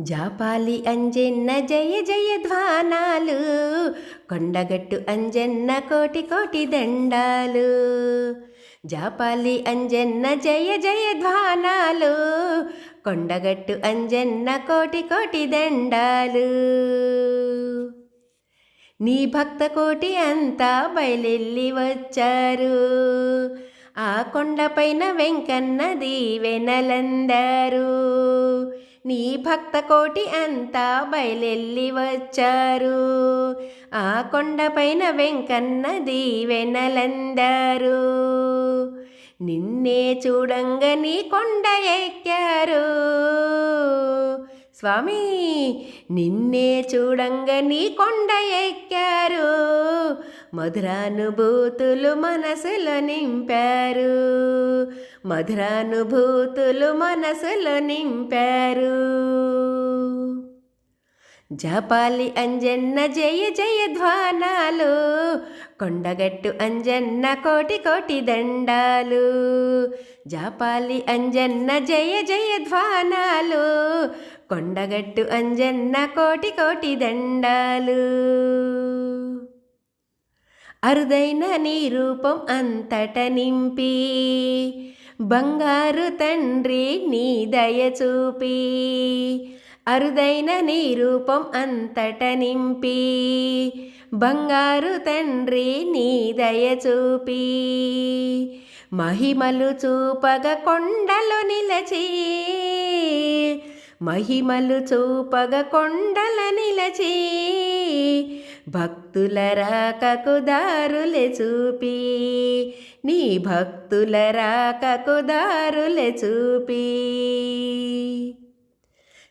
జాపాలి అంజన్న జయ జయ ధ్వానాలు కొండగట్టు అంజన్న కోటి కోటి దండాలు. జాపాలి అంజన్న జయ జయ ధ్వానాలు కొండగట్టు అంజన్న కోటి కోటి దండాలు. నీ భక్త కోటి అంతా బయలెల్లి వచ్చారు. ఆ కొండపైన వెంకన్న దీవెనలందారు. నీ భక్త కోటి అంతా బయలెల్లి వచ్చారు. ఆ కొండపైన వెంకన్న దీవెనలందరూ. నిన్నే చూడంగ నీ కొండ ఎక్కారు. స్వామి నిన్నే చూడంగ నీ కొండ ఎక్కారు. మధురానుభూతులు మనసులో నింపారు. మధురానుభూతులు మనసులో నింపారు. జపాలి అంజన్న జయ జయ ధ్వానాలు కొండగట్టు అంజన్న కోటి కోటి దండాలు. జపాలి అంజన్న జయ జయ ధ్వానాలు కొండగట్టు అంజన్న కోటి కోటి దండాలు. అరుదైన నీ రూపం అంతట నింపి బంగారు తండ్రి నీ దయచూపి అరుదైన నీ రూపం అంతట నింపి బంగారు తండ్రి నీ దయచూపి మహిమలు చూపగ కొండలు నిలచి మహిమలు చూపగ కొండల నిలచి భక్తుల రాకకు దారులే చూపి. నీ భక్తుల రాకకు దారులే చూపి.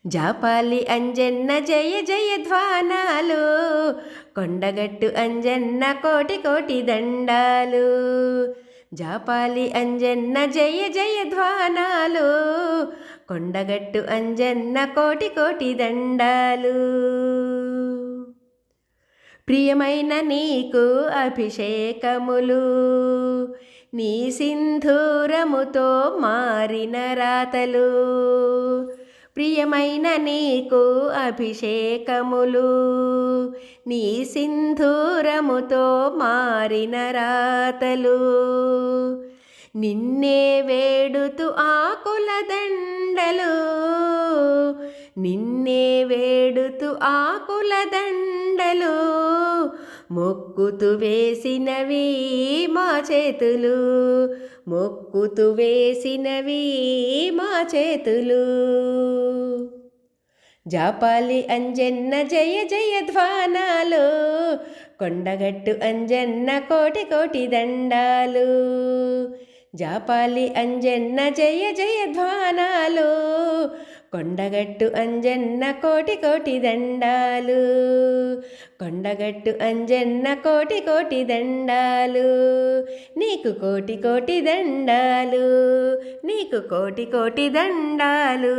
జాపాలి అంజన్న జయ జయ ధ్వానాలు కొండగట్టు అంజన్న కోటి కోటి దండాలు. జాపాలి అంజన్న జయ జయ ధ్వానాలు కొండగట్టు అంజన్న కోటి కోటి దండాలు. ప్రియమైన నీకు అభిషేకములు నీ సింధూరముతో మారిన రాతలు. ప్రియమైన నీకు అభిషేకములు నీ సింధూరముతో మారిన రాతలు. నిన్నే వేడుతూ ఆకులదండ ఎండలు నిన్నే వేడుతూ ఆకుల దండలు మొక్కుతూ వేసినవి మా చేతులు మొక్కుతూ వేసినవి మా చేతులు. జాపాలి అంజన్న జయ జయ ధ్వానాలు కొండగట్టు అంజన్న కోటి కోటి దండాలు. జాపాలి అంజన్న జయ జయ ధ్వానాలు కొండగట్టు అంజన్న కోటి కోటి దండాలు. కొండగట్టు అంజన్న కోటి కోటి దండాలు. నీకు కోటి కోటి దండాలు. నీకు కోటి కోటి దండాలు.